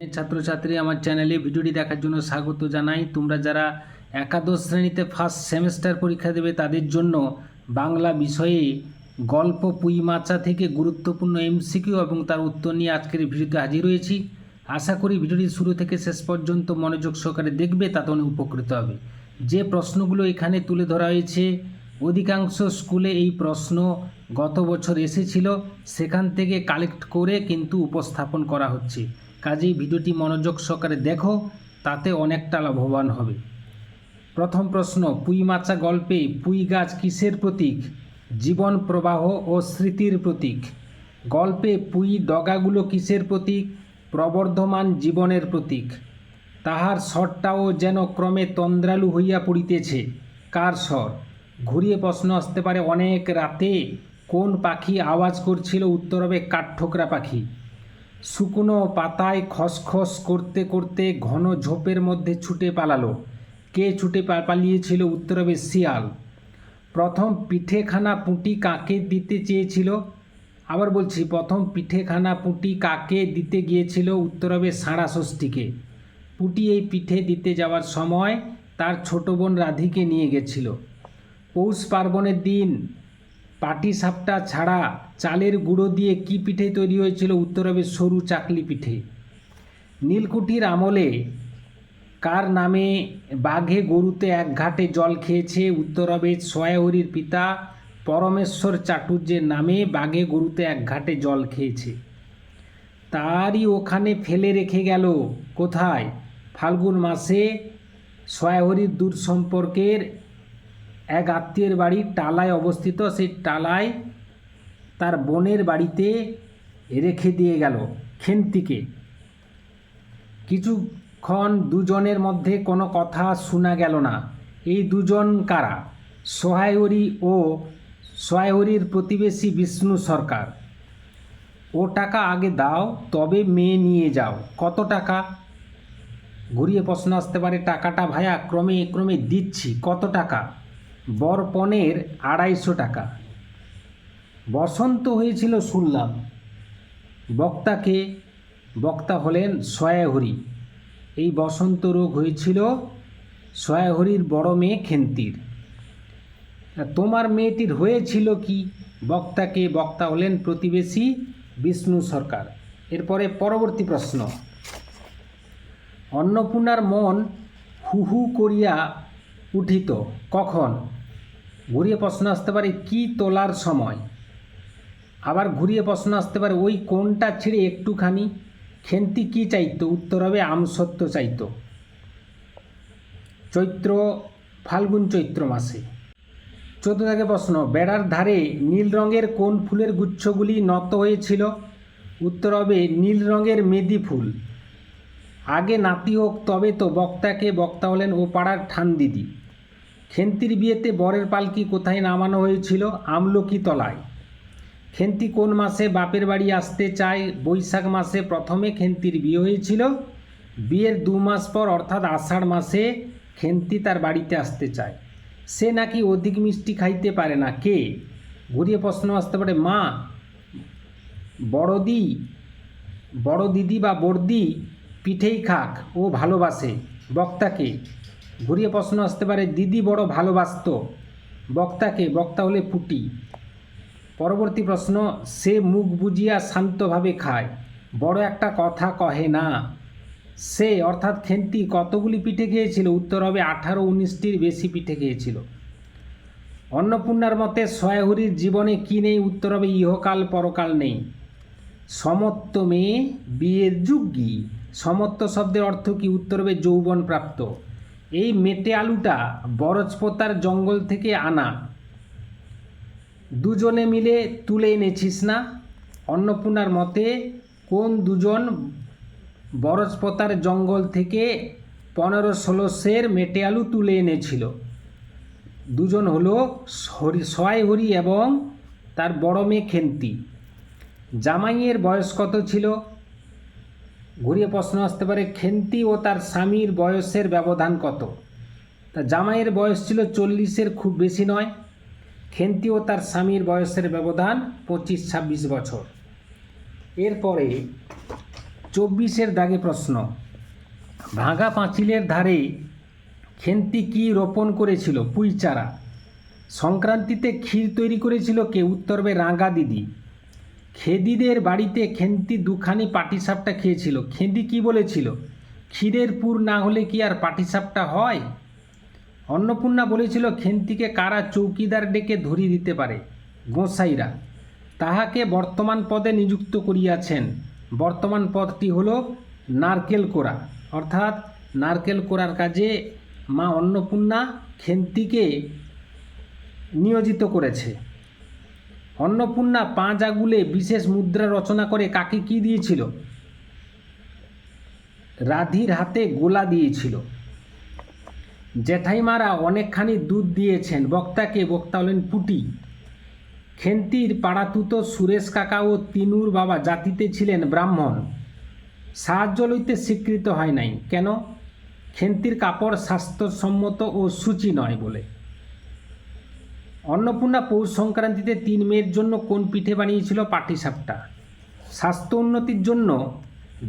ছাত্রছাত্রী, আমার চ্যানেলে ভিডিওটি দেখার জন্য স্বাগত জানাই। তোমরা যারা একাদশ শ্রেণীতে ফার্স্ট সেমেস্টার পরীক্ষা দেবে, তাদের জন্য বাংলা বিষয়ে গল্প, পুঁই মাচা থেকে গুরুত্বপূর্ণ এমসিকিউ এবং তার উত্তর নিয়ে আজকের ভিডিওতে হাজির হয়েছি। আশা করি ভিডিওটি শুরু থেকে শেষ পর্যন্ত মনোযোগ সহকারে দেখবে, তাতে অনেক উপকৃত হবে। যে প্রশ্নগুলো এখানে তুলে ধরা হয়েছে অধিকাংশ স্কুলে এই প্রশ্ন গত বছর এসেছিল, সেখান থেকে কালেক্ট করে কিন্তু উপস্থাপন করা হচ্ছে। কাজেই ভিডিওটি মনোযোগ সহকারে দেখো, তাতে অনেকটা লাভবান হবে। প্রথম প্রশ্ন, পুঁই মাচা গল্পে পুঁই গাছ কিসের প্রতীক? জীবন প্রবাহ ও স্মৃতির প্রতীক। গল্পে পুঁই ডগাগুলো কিসের প্রতীক? প্রবর্ধমান জীবনের প্রতীক। তাহার স্বরটাও যেন ক্রমে তন্দ্রালু হইয়া পড়িতেছে। কার স্বর? ঘুরিয়ে প্রশ্ন আসতে পারে, অনেক রাতে কোন পাখি আওয়াজ করছিল উত্তর হবে কাঠঠোকরা পাখি। শুকনো পাতায় খসখস করতে করতে ঘন ঝোপের মধ্যে ছুটে পালালো। কে ছুটে পালিয়েছিল উত্তর হবে শিয়াল। প্রথম পিঠেখানা পুঁটি কাকে দিতে চেয়েছিল? আবার বলছি, প্রথম পিঠেখানা পুঁটি কাকে দিতে গিয়েছিল উত্তর হবে সাড়া ষষ্ঠীকে। পুঁটি এই পিঠে দিতে যাওয়ার সময় তার ছোট বোন রাধিকে নিয়ে গেছিল। পৌষ পার্বণের দিন। পাটি সাপটা ছাড়া চালের গুঁড়ো দিয়ে কি পিঠে তৈরি হয়েছিল উত্তর হবে সরু চাকলি পিঠে। নীলকুঠির আমলে কার নামে বাঘে গরুতে এক ঘাটে জল খেয়েছে উত্তর হবে সয়াহরির পিতা পরমেশ্বর চাটুর্যের নামে বাঘে গরুতে এক ঘাটে জল খেয়েছে। তারই ওখানে ফেলে রেখে গেল কোথায়? ফাল্গুন মাসে সয়াহরির দূর সম্পর্কের এক আত্মীয়ের বাড়ি টালায় অবস্থিত, সেই টালায় তার বোনের বাড়িতে রেখে দিয়ে গেল খেন্তিকে। কিছুক্ষণ দুজনের মধ্যে কোনো কথা শোনা গেল না। এই দুজন কারা? সহায়রী ও সহায়রীর প্রতিবেশী বিষ্ণু সরকার। ও টাকা আগে দাও, তবে মেয়ে নিয়ে যাও। কত টাকা? ঘুরিয়ে প্রশ্ন আসতে পারে, টাকাটা ভাইয়া ক্রমে ক্রমে দিচ্ছি, কত টাকা? বরপনের আড়াইশো টাকা। বসন্ত হয়েছিল শুনলাম বক্তাকে বক্তা হলেন সয়াহরি। এই বসন্ত রোগ হয়েছিল সয়াহরির বড় মেয়ে খেন্তির। তোমার মেয়েটির হয়েছিল কি? বক্তাকে বক্তা হলেন প্রতিবেশী বিষ্ণু সরকার। এরপরে পরবর্তী প্রশ্ন। অন্নপূর্ণার মন হু হু করিয়া উঠিত কখন? ঘুরিয়ে প্রশ্ন আসতে পারে, কি তোলার সময়? আবার ঘুরিয়ে প্রশ্ন আসতে পারে, ওই কোনটা ছেড়ে একটুখানি খেন্তি কি চাইতো? উত্তর হবে আমসত্ব চাইতো। চৈত্র, ফাল্গুন চৈত্র মাসে। চোদ্দ থেকে প্রশ্ন, বেড়ার ধারে নীল রঙের কোন ফুলের গুচ্ছগুলি নত হয়েছিল? উত্তর হবে, নীল রঙের মেদি ফুল। আগে নাতি হোক, তবে তো বক্তাকে বক্তা হলেন ও পাড়ার ঠান দিদি। খেন্তির বিয়েতে বরের পালকি কোথায় নামানো হয়েছিল আমলকি তলায় খেন্তি কোন মাসে বাপের বাড়ি আসতে চায়? বৈশাখ মাসে প্রথমে খেন্তির বিয়ে হয়েছিল। বিয়ের দু মাস পর অর্থাৎ আষাঢ় মাসে খেন্তি তার বাড়িতে আসতে চায়। সে নাকি অধিক মিষ্টি খাইতে পারে না। কে? ঘুরিয়ে প্রশ্ন আসতে পারে, মা, বড়দি বড় দিদি বা বড়দি পিঠেই খাক, ও ভালোবাসে। বক্তাকে ঘুরিয়ে প্রশ্ন আসতে পারে, দিদি বড় ভালোবাসতো। বক্তাকে, বক্তা হলে পুটি। পরবর্তী প্রশ্ন, সে মুখ বুজিয়া শান্তভাবে খায়। বড় একটা কথা কহে না। সে অর্থাৎ খেন্তি কতগুলি পিঠে খেয়েছিল? উত্তর হবে, আঠারো উনিশটির বেশি পিঠে খেয়েছিল। অন্নপূর্ণার মতে, সয়াহুরির জীবনে কি নেই? উত্তর হবে, ইহকাল পরকাল নেই। সমত্ব মেয়ে বিয়ের যুগী সমত্ব শব্দের অর্থ কি? উত্তর হবে যৌবন প্রাপ্ত এই মেটে আলুটা বরজপোতার জঙ্গল থেকে আনা। দুজনে মিলে তুলে এনেছিস না? অন্নপূর্ণার মতে, কোন দুজন বরজপতার জঙ্গল থেকে পনেরো ষোলো সের মেটে আলু তুলে এনেছিল? দুজন হলো হরি, সয় হরি এবং তার বড় মেয়ে খেন্তি। জামাইয়ের বয়স কত ছিল? ঘুরিয়ে প্রশ্ন আসতে পারে, খেন্তি ও তার স্বামীর বয়সের ব্যবধান কত? তা জামাইয়ের বয়স ছিল চল্লিশের খুব বেশি নয়, খেন্তি ও তার স্বামীর বয়সের ব্যবধান পঁচিশ ছাব্বিশ বছর। এরপরে চব্বিশের দাগে প্রশ্ন, ভাঙা পাঁচিলের ধারে খেন্তি কি রোপণ করেছিল? পুঁই চারা সংক্রান্তিতে ক্ষীর তৈরি করেছিল কে? উত্তরবে রাঙা দিদি। খেদিদের বাড়িতে খেন্তি দুখানি পাটিসাপটা খেয়েছিল। খেদি কি বলেছিল? ক্ষীরের পুর না হলে কি আর পাটিসাপটা হয়? অন্নপূর্ণা বলেছিল, খেন্তিকে কারা চৌকিদার ডেকে ধরিয়ে দিতে পারে? গোসাইরা। তাহাকে বর্তমান পদে নিযুক্ত করিয়াছেন। বর্তমান পদটি হল নারকেল কোড়া অর্থাৎ নারকেল কোড়ার কাজে মা অন্নপূর্ণা খেন্তিকে নিয়োজিত করেছে। অন্নপূর্ণা পাঁচ আগুলে বিশেষ মুদ্রা রচনা করে কাকে কি দিয়েছিল? রাধির হাতে গোলা দিয়েছিল। জেঠাইমারা অনেকখানি দুধ দিয়েছেন। বক্তাকে বক্তা হলেন পুটি। খেন্তির পাড়াতুতো সুরেশ কাকা ও তিনুর বাবা জাতিতে ছিলেন ব্রাহ্মণ। সাহায্য লইতে স্বীকৃত হয় নাই। কেন? খেন্তির কাপড় স্বাস্থ্যসম্মত ও সূচি নয় বলে। অন্নপূর্ণা পৌষ সংক্রান্তিতে তিন মেয়ের জন্য কোন পিঠে বানিয়েছিল পাটিসাপটা? স্বাস্থ্য উন্নতির জন্য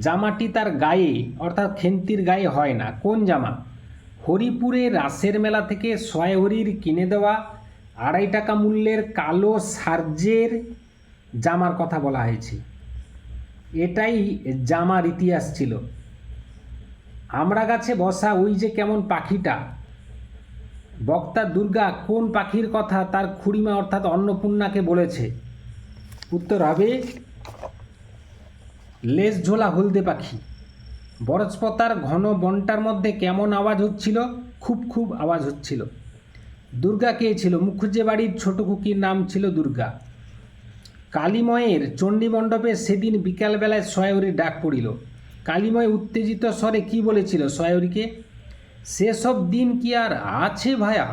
জামাটি তার গায়ে, অর্থাৎ খেন্তির গায়ে হয় না। কোন জামা? হরিপুরে রাসের মেলা থেকে ছয় হরির কিনে দেওয়া আড়াই টাকা মূল্যের কালো সার্জের জামার কথা বলা হয়েছে। এটাই জামার ইতিহাস ছিল। আমরা গাছে বসা ওই যে কেমন পাখিটা বক্তা দুর্গা কোন পাখির কথা তার খুড়িমা অর্থাৎ অন্নপূর্ণাকে বলেছে? উত্তর হবে, লেজ ঝোলা হলদে পাখি। বরজপতার ঘন বনটার মধ্যে কেমন আওয়াজ হচ্ছিল? খুব খুব আওয়াজ হচ্ছিল। দুর্গা কে ছিল? মুখুজ্জে বাড়ির ছোট কুকির নাম ছিল দুর্গা। কালীময়ের চণ্ডী মণ্ডপে সেদিন বিকালবেলায় সয়াউরির ডাক পড়িল। কালীময় উত্তেজিত স্বরে কি বলেছিল সয়াউরিকে? সেসব দিন কি আর আছে ভায়া?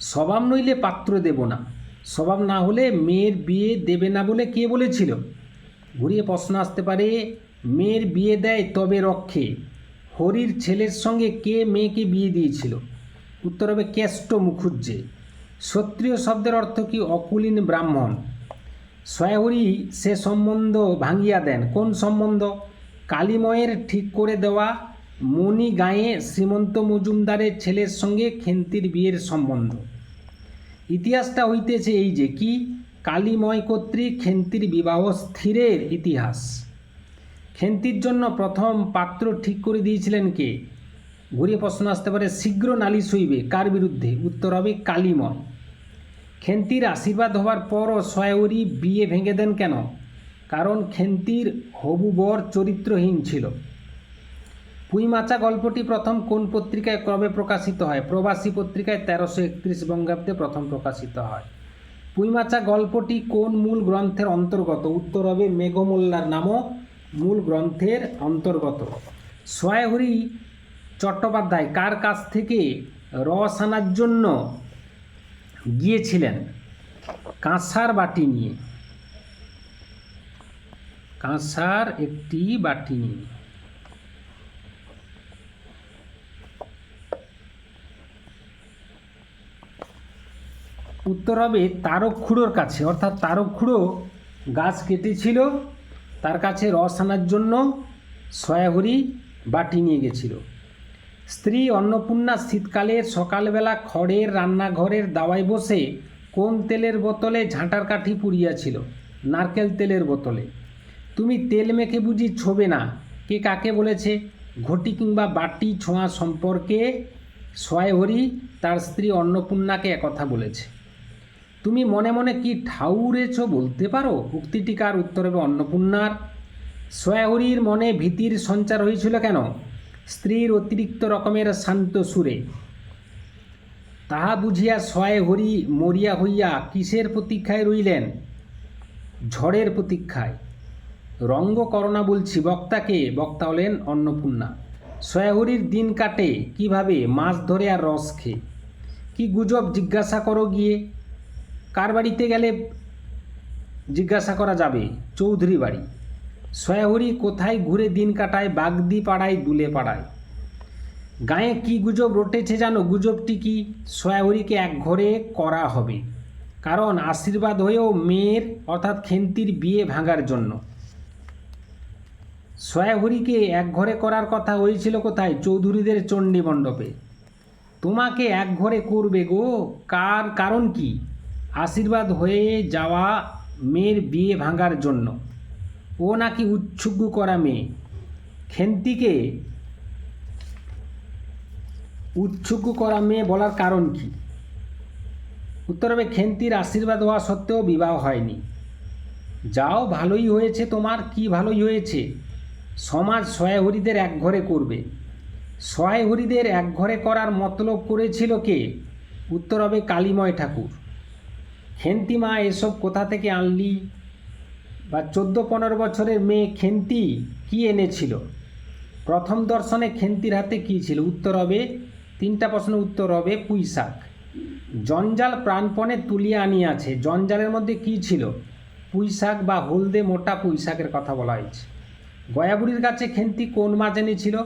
স্বভাব নইলে পাত্র দেব না। স্বভাব না হলে মেয়ের বিয়ে দেবে না বলে কে বলেছিল? ঘুরিয়ে প্রশ্ন আসতে পারে, মেয়ের বিয়ে দেয় তবে রক্ষে। হরির ছেলের সঙ্গে কে মেয়েকে বিয়ে দিয়েছিল? উত্তর হবে কেষ্ট মুখুজ্জে ক্ষত্রিয় শব্দের অর্থ কি অকুলীন ব্রাহ্মণ? সয়াহরি সে সম্বন্ধ ভাঙিয়া দেন। কোন সম্বন্ধ? কালীময়ের ঠিক করে দেওয়া মণি গায়ে শ্রীমন্ত মজুমদারের ছেলের সঙ্গে খেন্তির বিয়ের সম্বন্ধ। ইতিহাসটা হইতেছে এই যে, কি? কালীময় কর্তৃক খেন্তির বিবাহ স্থিরের ইতিহাস। খেন্তির জন্য প্রথম পাত্র ঠিক করে দিয়েছিলেন কে? ঘুরিয়ে প্রশ্ন আসতে পারে, শীঘ্র নালিশ হইবে, কার বিরুদ্ধে? উত্তর হবে কালীময়। খেন্তির আশীর্বাদ হওয়ার পরও সয়াউরি বিয়ে ভেঙে দেন কেন? কারণ খেন্তির হবু বর চরিত্রহীন ছিল। পুইমাচা গল্পটি প্রথম কোন পত্রিকায় কবে প্রকাশিত হয়? প্রবাসী পত্রিকায় তেরোশো একত্রিশ বঙ্গাব্দে প্রথম প্রকাশিত হয়। পুঁইমাচা গল্পটি কোন মূল গ্রন্থের অন্তর্গত? উত্তর হবে মেঘমোল্লার নামক মূল গ্রন্থের অন্তর্গত। সয়াহরি চট্টোপাধ্যায় কার কাছ থেকে রস আনার জন্য গিয়েছিলেন? কাঁসার বাটি নিয়ে। কাঁসার একটি বাটি নিয়ে। উত্তর হবে তারক খুঁড়োর কাছে। অর্থাৎ তারক খুঁড়ো গাছ কেটেছিল, তার কাছে রস আনার জন্য সয়াহরি বাটি নিয়ে গেছিল। স্ত্রী অন্নপূর্ণা শীতকালের সকালবেলা খড়ের রান্নাঘরের দাওয়ায় বসে কোন তেলের বোতলে ঝাঁটার কাঠি পুড়িয়াছিল? নারকেল তেলের বোতলে। তুমি তেল মেখে বুঝি ছোবে না। কে কাকে বলেছে? ঘটি কিংবা বাটি ছোঁয়া সম্পর্কে সয়হরি তার স্ত্রী অন্নপূর্ণাকে একথা বলেছে। তুমি মনে মনে কি ঠাউরেছ বলতে পারো? উক্তিটি কার উত্তর হবে অন্নপূর্ণার। সয়াহরির মনে ভীতির সঞ্চার হয়েছিল কেন? স্ত্রীর অতিরিক্ত রকমের শান্ত সুরে। তাহা বুঝিয়া ছয় হরি মরিয়া হইয়া কিসের প্রতীক্ষায় রইলেন? ঝড়ের প্রতীক্ষায়। রঙ্গ করোনা বলছি বক্তাকে, বক্তা হলেন অন্নপূর্ণা। সয়াহরির দিন কাটে, কীভাবে মাছ ধরে আর রস খেয়ে। কি গুজব জিজ্ঞাসা করো গিয়ে। কার বাড়িতে গেলে জিজ্ঞাসা করা যাবে? চৌধুরী বাড়ি। সয়াহরি কোথায় ঘুরে দিন কাটায়? বাগদি পাড়ায় দুলে পাড়ায় গায়ে কি গুজব রটেছে জানো? গুজবটি কি? সয়াহরিকে এক ঘরে করা হবে। কারণ আশীর্বাদ হয়েও মেয়ের, অর্থাৎ খেন্তির বিয়ে ভাঙার জন্য। সয়াহরিকে এক ঘরে করার কথা হয়েছিল কোথায়? চৌধুরীদের চণ্ডী মণ্ডপে তোমাকে এক ঘরে করবে গো? কার কারণ কি? আশীর্বাদ হয়ে যাওয়া মেয়ের বিয়ে ভাঙার জন্য। ও নাকি উৎসুগ্গ করা মেয়ে। খেন্তিকে উৎসুগ্গ করা মেয়ে বলার কারণ কি? উত্তর হবে, খেন্তির আশীর্বাদ হওয়া সত্ত্বেও বিবাহ হয়নি। যাও, ভালোই হয়েছে তোমার, কি ভালোই হয়েছে? সমাজ সয়াহরিদের এক ঘরে করবে। সয়াহরিদের এক ঘরে করার মতলব করেছিল কে? উত্তর হবে, কালীময় ঠাকুর। খেন্তিমা এসব কোথা থেকে আনলি? বা চোদ্দ পনেরো বছরের মেয়ে খেন্তি কি এনেছিল? প্রথম দর্শনে খেন্তির হাতে কী ছিল? উত্তর হবে, তিনটা প্রশ্নের উত্তর হবে পুঁইশাক জঞ্জাল প্রাণপণে তুলিয়া আনিয়াছে। জঞ্জালের মধ্যে কী ছিল? পুঁইশাক বা হলদে মোটা পুঁইশাকের কথা বলা হয়েছে। গয়াবুড়ির কাছে খেন্তি কোন মাছ এনেছিল?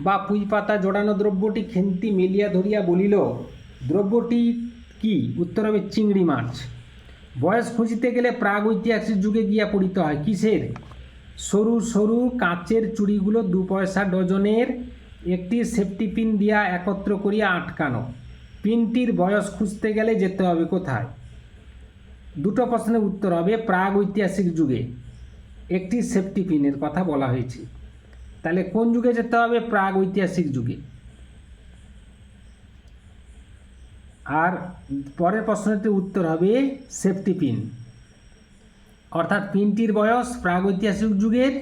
বা পুঁই পাতা জোড়ানো দ্রব্যটি খেন্তি মেলিয়া ধরিয়া বলিল, দ্রব্যটি কি? উত্তর হবে চিংড়ি মাছ। বয়স খুঁজিতে গেলে প্রাগ ঐতিহাসিক যুগে গিয়া পড়িতে হয়। কিসের? সরু সরু কাঁচের চুড়িগুলো দু পয়সা ডজনের একটি সেফটি পিন দিয়া একত্র করিয়া আটকানো। পিনটির বয়স খুঁজতে গেলে যেতে হবে কোথায়? দুটো প্রশ্নের উত্তর হবে প্রাগ ঐতিহাসিক যুগে। একটি সেফটি পিনের কথা বলা হয়েছে। তাহলে কোন যুগে যেতে হবে? প্রাগ ঐতিহাসিক যুগে। আর পরের প্রশ্নটির উত্তর হবে সেফটি পিন অর্থাৎ পিনটির বয়স প্রাগ ঐতিহাসিক যুগের,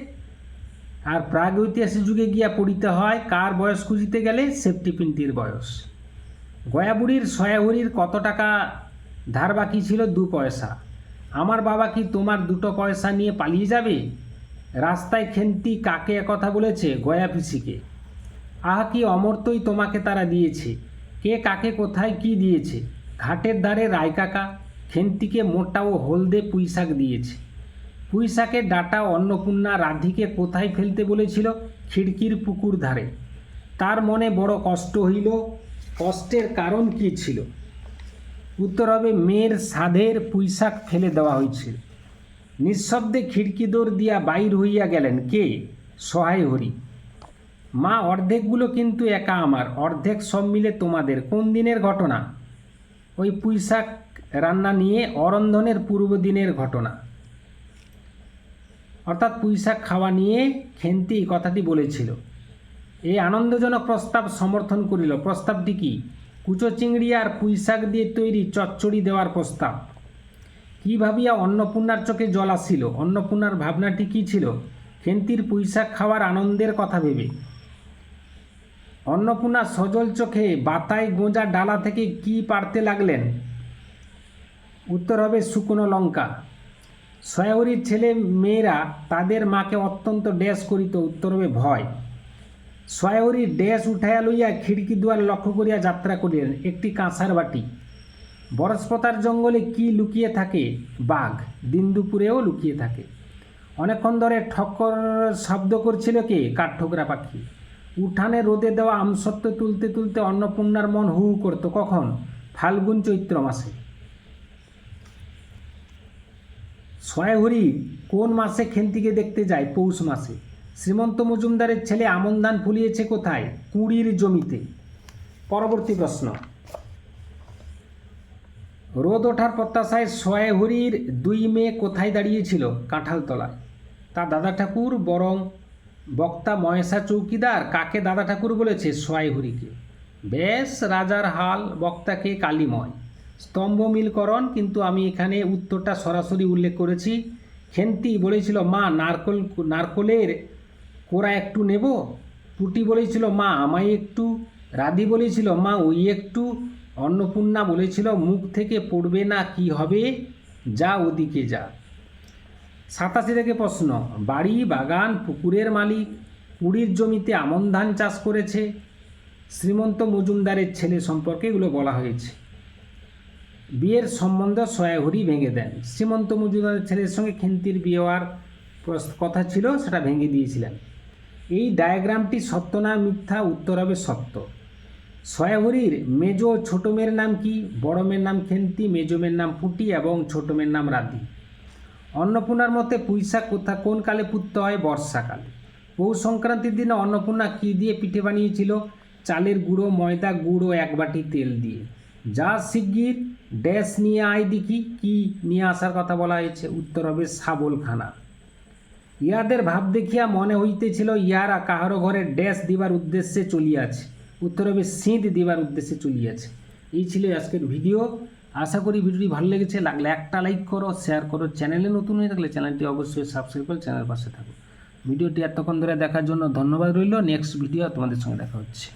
আর প্রাগ ঐতিহাসিক যুগে গিয়া পড়িতে হয় কার বয়স খুঁজিতে গেলে সেফটি পিনটির বয়স। গয়াবুড়ির সয়াহুরির কত টাকা ধার বাকি ছিল? দু পয়সা। আমার বাবা কি তোমার দুটো পয়সা নিয়ে পালিয়ে যাবে? রাস্তায় খেন্তি কাকে কথা বলেছে? গয়া পিসিকে। আহা কি অমর্তই তোমাকে তারা দিয়েছে। কে কাকে কোথায় কি দিয়েছে? ঘাটের ধারে রায় কাকা, খেন্তিকে মোটা ও হলদে পুঁইশাক দিয়েছে। পুঁইশাকের ডাটা অন্নপূর্ণা রাধিকে কোথায় ফেলতে বলেছিল? খিড়কির পুকুর ধারে। তার মনে বড় কষ্ট হইল। কষ্টের কারণ কি ছিল? উত্তর হবে, মেয়ের সাধের পুঁইশাক ফেলে দেওয়া হয়েছিল। নিঃশব্দে খিড়কি দৌড় দিয়া বাইর হইয়া গেলেন। কে? সহায় হরি মা অর্ধেকগুলো কিন্তু একা আমার, অর্ধেক সব মিলে তোমাদের। কোন দিনের ঘটনা? ওই পুঁইশাক রান্না নিয়ে অরন্ধনের পূর্ব দিনের ঘটনা। অর্থাৎ পুঁইশাক খাওয়া নিয়ে খেন্তি কথাটি বলেছিল। এই আনন্দজনক প্রস্তাব সমর্থন করিল। প্রস্তাবটি কি? কুচো চিংড়ি আর পুঁইশাক দিয়ে তৈরি চচ্চড়ি দেওয়ার প্রস্তাব। কি ভাবিয়া অন্নপূর্ণার চোখে জল আসিল? অন্নপূর্ণার ভাবনাটি কী ছিল? খেন্তির পুঁইশাক খাওয়ার আনন্দের কথা ভেবে। অন্নপূর্ণা সজল চোখে বাতায় গোঁজা ডালা থেকে কি পারতে লাগলেন? উত্তর হবে শুকনো লঙ্কা। সয়াহরির ছেলে মেয়েরা তাদের মাকে অত্যন্ত ড্যাশ করিত, উত্তর হবে ভয়। সয়াহরি ড্যাশ উঠাইয়া লইয়া খিড়কি দুয়ার লক্ষ্য করিয়া যাত্রা করিলেন, একটি কাঁসার বাটি। বরসপতার জঙ্গলে কি লুকিয়ে থাকে? বাঘ। দিন দুপুরেও লুকিয়ে থাকে। অনেকক্ষণ ধরে ঠক্কর শব্দ করছিল কে? কাঠঠোকরা পাখি। উঠানে রোদে দেওয়া আমসত্ব তুলতে তুলতে অন্নপূর্ণার মন হু করতো। কখন? ফাল্গুন চৈত্র মাসে। সয়াহরি কোন মাসে খেন্তিকে দেখতে যায়? পৌষ মাসে। শ্রীমন্ত মজুমদারের ছেলে আমন ধান ফুলিয়েছে কোথায়? কুড়ির জমিতে। পরবর্তী প্রশ্ন। রোদ ওঠার প্রত্যাশায় সয়াহরির দুই মেয়ে কোথায় দাঁড়িয়েছিল? কাঁঠালতলায়। তার দাদা ঠাকুর বরং বক্তা মহেশা চৌকিদার, কাকে দাদা ঠাকুর বলেছে? সয়াহরিকে বেশ, রাজার হাল, বক্তাকে কালীময়। স্তম্ভ মিলকরণ, কিন্তু আমি এখানে উত্তরটা সরাসরি উল্লেখ করেছি। খেন্তি বলেছিল, মা, নারকল, নারকলের কোরা একটু নেব? টুটি বলেছিল, মা, আমায় একটু। রাধি বলেছিল, মা, ওই একটু। অন্নপূর্ণা বলেছিল, মুখ থেকে পড়বে না, কি হবে? যা ওদিকে যা। সাতাশি থেকে প্রশ্ন, বাড়ি, বাগান, পুকুরের মালিক কুড়ির জমিতে আমন ধান চাষ করেছে? শ্রীমন্ত মজুমদারের ছেলে সম্পর্কে এগুলো বলা হয়েছে। বিয়ের সম্বন্ধ সয়াহরি ভেঙে দেন। শ্রীমন্ত মজুমদারের ছেলের সঙ্গে খেন্তির বিয়ে হওয়ার কথা ছিল, সেটা ভেঙে দিয়েছিলেন। এই ডায়াগ্রামটি সত্য না মিথ্যা, উত্তর হবে সত্য। সয়াহরির মেজো ছোট মেয়ের নাম কি? বড় মেয়ের নাম খেন্তি মেজ মেয়ের নাম পুটি এবং ছোট মেয়ের নাম রাধি। অন্নপূর্ণার মতে পুঁইশাক কোথা কোন কালে পুততে হয়? বর্ষাকালে। পৌষ সংক্রান্তির দিনে অন্নপূর্ণা কী দিয়ে পিঠে বানিয়েছিল? চালের গুঁড়ো, ময়দা গুঁড়ো, এক বাটি তেল দিয়ে। যা শিগগির ড্যাশ নিয়ে আয় দেখি, কি নিয়ে আসার কথা বলা হয়েছে। উত্তর হবে শাবলখানা। ইহাদের ভাব দেখিয়া মনে হইতেছিল ইহারা কাহারো ঘরে ড্যাশ দিবার উদ্দেশ্যে চলিয়াছে। উত্তর হবে সিঁধ দিবার উদ্দেশ্যে চলিয়াছে। এই ছিল আজকের ভিডিও। আশা করি ভিডিওটি ভালো লেগেছে। লাগলে একটা লাইক করো শেয়ার করো। চ্যানেলে নতুন হয়ে থাকলে চ্যানেলটি অবশ্যই সাবস্ক্রাইব করে চ্যানেল পাশে থাকো। ভিডিওটি এতক্ষণ ধরে দেখার জন্য ধন্যবাদ রইল। নেক্সট ভিডিও তোমাদের সঙ্গে দেখা হচ্ছে।